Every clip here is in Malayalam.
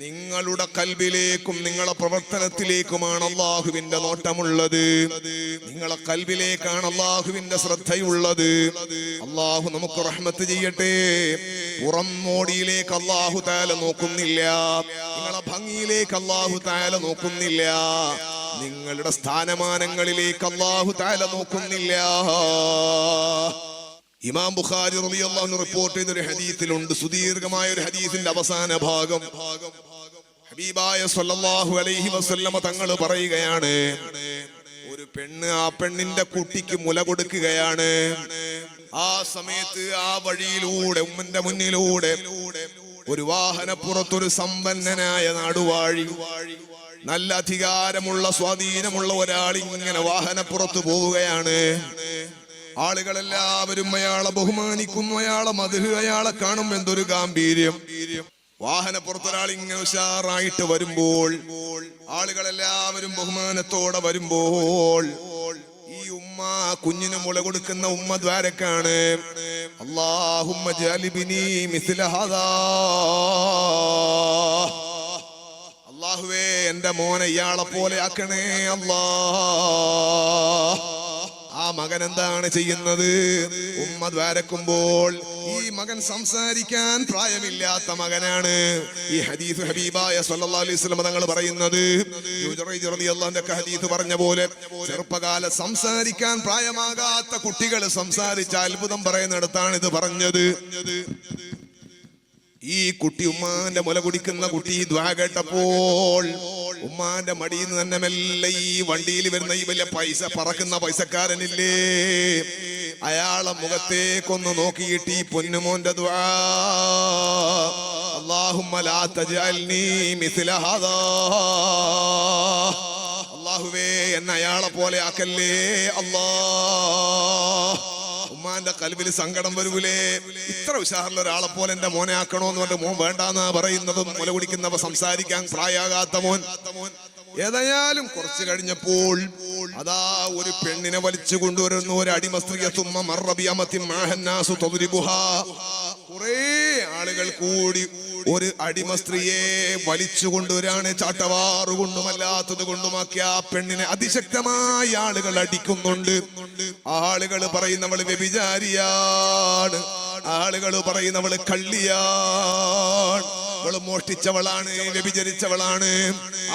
നിങ്ങളുടെ കൽബിലേക്കും നിങ്ങളെ പ്രവർത്തനത്തിലേക്കുമാണ് അള്ളാഹുവിന്റെ നോട്ടമുള്ളത്. നിങ്ങളെ കൽബിലേക്കാണ് അള്ളാഹുവിന്റെ ശ്രദ്ധയുള്ളത്. അള്ളാഹു നമുക്ക് റഹ്മത്ത് ചെയ്യട്ടെ. പുറം മോടിയിലേക്ക് അള്ളാഹു താല നോക്കുന്നില്ല. നിങ്ങളെ ഭംഗിയിലേക്ക് അള്ളാഹു താല നോക്കുന്നില്ല. നിങ്ങളുടെ സ്ഥാനമാനങ്ങളിലേക്ക് അള്ളാഹു താല നോക്കുന്നില്ല. ഇമാം ബുഖാരി റളിയല്ലാഹു റിപ്പോർട്ട് ചെയ്ത ഒരു ഹദീസിലുണ്ട്. സുദീർഘമായ ഒരു ഹദീസിന്റെ അവസാന ഭാഗം. ഹബീബായ സല്ലല്ലാഹു അലൈഹി വസല്ലമ തങ്ങൾ പറയുകയാണ് ഒരു പെണ്ണ് ആ പെണ്ണിന്റെ കുട്ടിക്ക് മുല കൊടുക്കുകയാണ്. ആ സമയത്ത് ആ വഴിയിലൂടെ ഉമ്മന്റെ മുന്നിലൂടെ ഒരു വാഹനപ്പുറത്തൊരു സമ്പന്നനായ നാടുവാഴി നല്ല അധികാരമുള്ള സ്വാധീനമുള്ള ഒരാൾ ഇങ്ങനെ വാഹനപ്പുറത്ത് പോവുകയാണ്. ആളുകളെല്ലാവരും അയാളെ ബഹുമാനിക്കുന്നു അയാളെ മധു അയാളെ കാണും എന്തൊരു ഗാംഭീര്യം. വാഹനപ്പുറത്തൊരാൾ ഇങ്ങനെ ഉഷാറായിട്ട് വരുമ്പോൾ ആളുകളെല്ലാവരും ബഹുമാനത്തോടെ വരുമ്പോൾ ഈ ഉമ്മ കുഞ്ഞിന് മുള കൊടുക്കുന്ന ഉമ്മ ദ്വാരക്കാണ്. അള്ളാഹുവേ എന്റെ മോനെ ഇയാളെ പോലെ ആക്കണേ അല്ലാ ആ മകൻ എന്താണ് ചെയ്യുന്നത്? ഉമ്മ ദ്വാരക്കുമ്പോൾ ഈ മകൻ സംസാരിക്കാൻ പ്രായമില്ലാത്ത മകനാണ്. ഈ ഹദീസ് ഹബീബായ സല്ലല്ലാഹു അലൈഹി വസല്ലം തങ്ങൾ പറയുന്നത്. ഹദീഫ് പറഞ്ഞ പോലെ ചെറുപ്പകാല സംസാരിക്കാൻ പ്രായമാകാത്ത കുട്ടികൾ സംസാരിച്ച അത്ഭുതം പറയുന്നിടത്താണ് ഇത് പറഞ്ഞത്. ഈ കുട്ടി ഉമ്മാന്റെ മുല കുടിക്കുന്ന കുട്ടി ദ്വാ കേട്ടപ്പോൾ ഉമ്മാന്റെ മടിയിൽ നിന്ന് തന്നെ മെല്ലെ ഈ വണ്ടിയിൽ വരുന്ന ഈ വലിയ പൈസ പറക്കുന്ന പൈസക്കാരനില്ലേ? അയാളെ മുഖത്തേക്കൊന്ന് നോക്കിയിട്ട് ഈ പൊന്നുമോന്റെ അല്ലാഹുവേ എന്നെ അയാളെ പോലെ ആക്കല്ലേ? അല്ലാ. ഉമ്മാന്റെ കൽവിൽ സങ്കടം വരൂലേ? ഇത്ര ഉഷാറുള്ള ഒരാളെ പോലെ എന്റെ മോനെ ആക്കണോന്ന് പറഞ്ഞിട്ട് മോൻ വേണ്ടാന്നാ പറയുന്നതും മുല കുടിക്കുന്നവ സംസാരിക്കാൻ പ്രായാകാത്ത മോൻ. ഏതായാലും കുറച്ച് കഴിഞ്ഞപ്പോൾ അതാ ഒരു പെണ്ണിനെ വലിച്ചു കൊണ്ടുവരുന്ന ഒരു അടിമ സ്ത്രീയെ തുമ്മ കുറേ ആളുകൾ കൂടി ഒരു അടിമ സ്ത്രീയെ വലിച്ചു കൊണ്ടുവരാണ് ചാട്ടവാറുകൊണ്ടുമല്ലാത്തത് കൊണ്ടുമാക്കി ആ പെണ്ണിനെ അതിശക്തമായ ആളുകൾ അടിക്കുന്നുണ്ട്. ആളുകൾ പറയുന്നവൾ വ്യഭിചാരിയാണ്. ആളുകൾ പറയുന്നവൾ കള്ളിയാണ്. അവൾ മോഷ്ടിച്ചവളാണ് വ്യഭിചരിച്ചവളാണ്.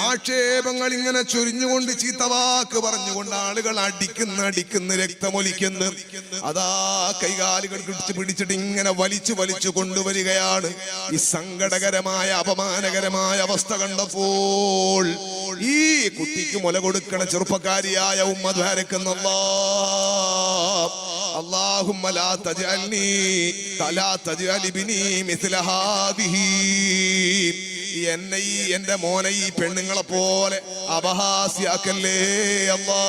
ആക്ഷേപങ്ങൾ ഇങ്ങനെ ചൊരിഞ്ഞുകൊണ്ട് ചീത്തവാക്ക് പറഞ്ഞുകൊണ്ട് ആളുകൾ അടിക്കുന്ന അടിക്കുന്ന രക്തമൊലിക്കുന്നു. അതാ കൈകാലുകൾ പിടിച്ച് പിടിച്ചിട്ട് ഇങ്ങനെ വലിച്ചു വലിച്ചു കൊണ്ടുവരികയാണ്. ഈ സങ്കടകരമായ അപമാനകരമായ അവസ്ഥ കണ്ടപ്പോൾ ഈ കുട്ടിക്ക് മുല കൊടുക്കണ ചെറുപ്പക്കാരിയായ ഉമ്മ ദ്വാരക്കുന്നല്ലാ اللهم لا تجعلني لا تجعل ابني مثل هذه എന്നെ ഈ എന്റെ മോനെ ഈ പെണ്ണുങ്ങളെ പോലെ അപഹാസ്യാക്കല്ലേ അല്ലാ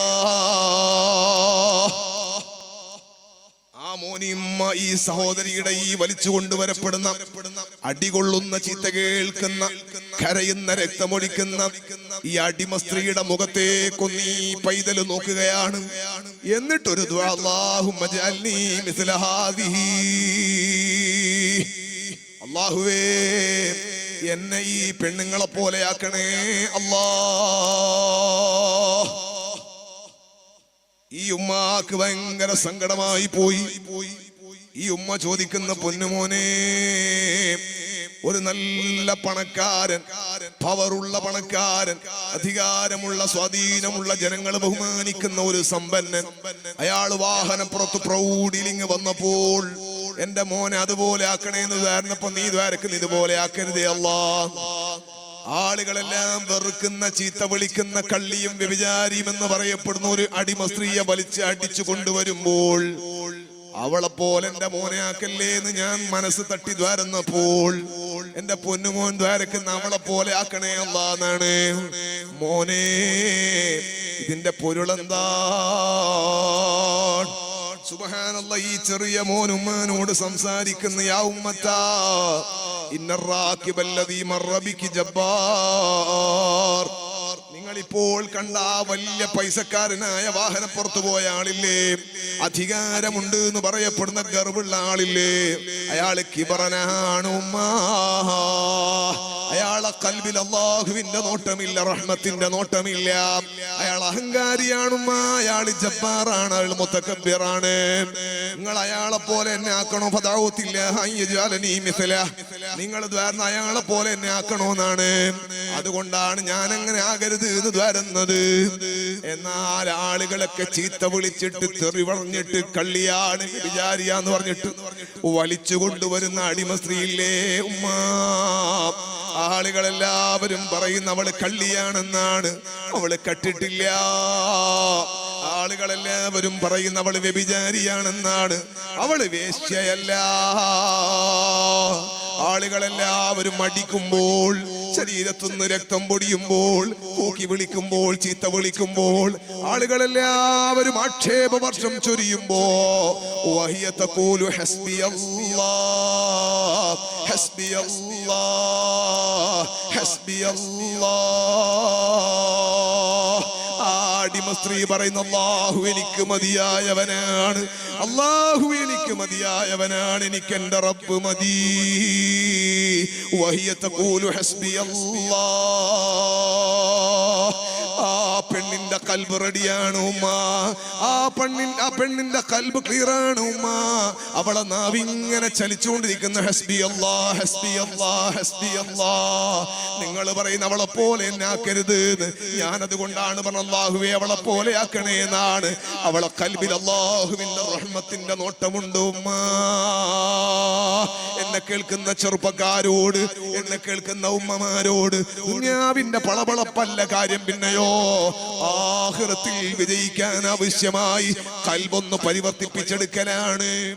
ആ മോനിമ്മ ഈ സഹോദരിയുടെ ഈ വലിച്ചു കൊണ്ടുവരപ്പെടുന്ന അടികൊള്ളുന്ന ചീത്ത കേൾക്കുന്ന കരയുന്ന രക്തമൊഴിക്കുന്ന ഈ അടിമ സ്ത്രീയുടെ മുഖത്തേക്കൊന്ന് ഈ പൈതൽ നോക്കുകയാണ്. എന്നിട്ടൊരു അള്ളാഹുവേ എന്നെ ഈ പെണ്ണുങ്ങളെ പോലെയാക്കണേ. അല്ലാ ഈ ഉമ്മാക്ക് ഭയങ്കര സങ്കടമായി പോയി. ഈ ഉമ്മ ചോദിക്കുന്ന പൊന്നുമോനെ ഒരു നല്ല പണക്കാരൻ പവറുള്ള പണക്കാരൻ അധികാരമുള്ള സ്വാധീനമുള്ള ജനങ്ങൾ ബഹുമാനിക്കുന്ന ഒരു സമ്പന്നൻ അയാൾ വാഹനം വാഹനപ്പുറത്ത് പ്രൗഢിലിങ് വന്നപ്പോൾ എന്റെ മോനെ അതുപോലെ ആക്കണേന്ന് വേറെ നീ ദ്വാരക്കുന്ന ഇതുപോലെ ആക്കരുതേ അല്ലാ ആളുകളെല്ലാം വെറുക്കുന്ന ചീത്ത വിളിക്കുന്ന കള്ളിയും വ്യഭിചാരിയും എന്ന് പറയപ്പെടുന്ന ഒരു അടിമ സ്ത്രീയെ വലിച്ച് അടിച്ചു കൊണ്ടുവരുമ്പോൾ അവളെ പോലെ എന്റെ മോനെ ആക്കല്ലേ എന്ന് ഞാൻ മനസ്സ് തട്ടി ദ്വാരന്നപ്പോൾ എന്റെ പൊന്നുമോൻ ദ്വാരക്കുന്ന അവളെ പോലെ ആക്കണേ അല്ലാന്നാണ് മോനെ ഇതിന്റെ പൊരുളെന്താ സുബഹാനല്ല ഈ ചെറിയ മോനുമ്മാനോട് സംസാരിക്കുന്ന യാ ഉമ്മത്താ ജബ്ബാർ. നിങ്ങൾ ഇപ്പോൾ കണ്ട ആ വലിയ പൈസക്കാരനായ വാഹനപ്പുറത്ത് പോയ ആളില്ലേ? അധികാരമുണ്ട് എന്ന് പറയപ്പെടുന്ന ഗർവുള്ള ആളില്ലേ? അയാൾ കിബറനാണ് ഉമ്മാ. അയാളെ കൽബിൽ അള്ളാഹുവിന്റെ നോട്ടമില്ല റഹ്മത്തിന്റെ നോട്ടമില്ല. അയാൾ അഹങ്കാരിയാണുമ്മ അയാൾ ജബ്ബാറാണ് അയാൾ മുത്തക്കബിറാണ് നിങ്ങൾ അയാളെ പോലെ എന്നെ ആക്കണോ? ഫദാവത്തില്ല നിങ്ങൾ ദ്വാരം അയാളെ പോലെ എന്നെ ആക്കണോന്നാണ്. അതുകൊണ്ടാണ് ഞാൻ അങ്ങനെ ആകരുത് എന്ന് ദ്വാരുന്നത്. എന്നാൽ ആളുകളൊക്കെ ചീത്ത വിളിച്ചിട്ട് തെറി പറഞ്ഞിട്ട് കള്ളിയാണ് വിചാരിയാന്ന് പറഞ്ഞിട്ട് വലിച്ചു കൊണ്ടുവരുന്ന അടിമ സ്ത്രീയില്ലേ ഉമ്മ. ആളുകളെല്ലാവരും പറയുന്ന അവൾ കള്ളിയാണെന്നാണ്. അവൾ കട്ടിട്ടില്ല. ആളുകളെല്ലാവരും പറയുന്ന അവൾ വ്യഭിചാരിയാണെന്നാണ്. അവൾ വേശ്യയല്ല. ആളുകളെല്ലാവരും അടിക്കുമ്പോൾ ശരീരത്തുനിന്ന് രക്തം പൊടിയുമ്പോൾ കൂക്കി വിളിക്കുമ്പോൾ ചീത്ത വിളിക്കുമ്പോൾ ആളുകളെല്ലാവരും ആക്ഷേപ വർഷം ചൊരിയുമ്പോ വഹിയ തഖൂലു ഹസ്ബി അല്ലാഹ് ഹസ്ബി അല്ലാഹ് ഹസ്ബി അല്ലാഹ് ആടിമ സ്ത്രീ പറയുന്ന അള്ളാഹു എനിക്ക് മതിയായവനാണ്. അള്ളാഹു എനിക്ക് മതിയായവനാണ്. എനിക്ക് എന്റെ റബ്ബ് മതി. വഹിയത്തെ ഹസ്ബി അല്ലാഹ് കൽബ് റെഡിയാണ് ഉമ്മ. ആ പെണ്ണിൻ ആ പെണ്ണിന്റെ കൽബ് ക്ലിയർ ആണ് ഉമ്മ. അവളെ നാവിങ്ങനെ ചലിച്ചുകൊണ്ടിരിക്കുന്ന ഹസ്ബി അല്ലാ ഹസ്ബി അല്ലാ ഹസ്ബി അല്ലാ. നിങ്ങൾ പറയുന്ന അവളെ പോലെ എന്നെ ആക്കരുത് അതുകൊണ്ടാണ് പറഞ്ഞ അള്ളാഹുവെ അവളെ പോലെ ആക്കണേ എന്നാണ്. അവളെ കൽബിൽ അള്ളാഹുവിന്റെ റഹ്മത്തിന്റെ നോട്ടമുണ്ട് ഉമ്മ. എന്നെ കേൾക്കുന്ന ചെറുപ്പക്കാരോട് എന്നെ കേൾക്കുന്ന ഉമ്മമാരോട് ദുനിയാവിന്റെ പളപളപ്പല്ല കാര്യം പിന്നെയോ? ആഹൃത്തിൽ വിജയിക്കാൻ ആവശ്യമായി. കൽബൊന്ന് പരിവർത്തിപ്പിച്ചെടുക്കലാണ്.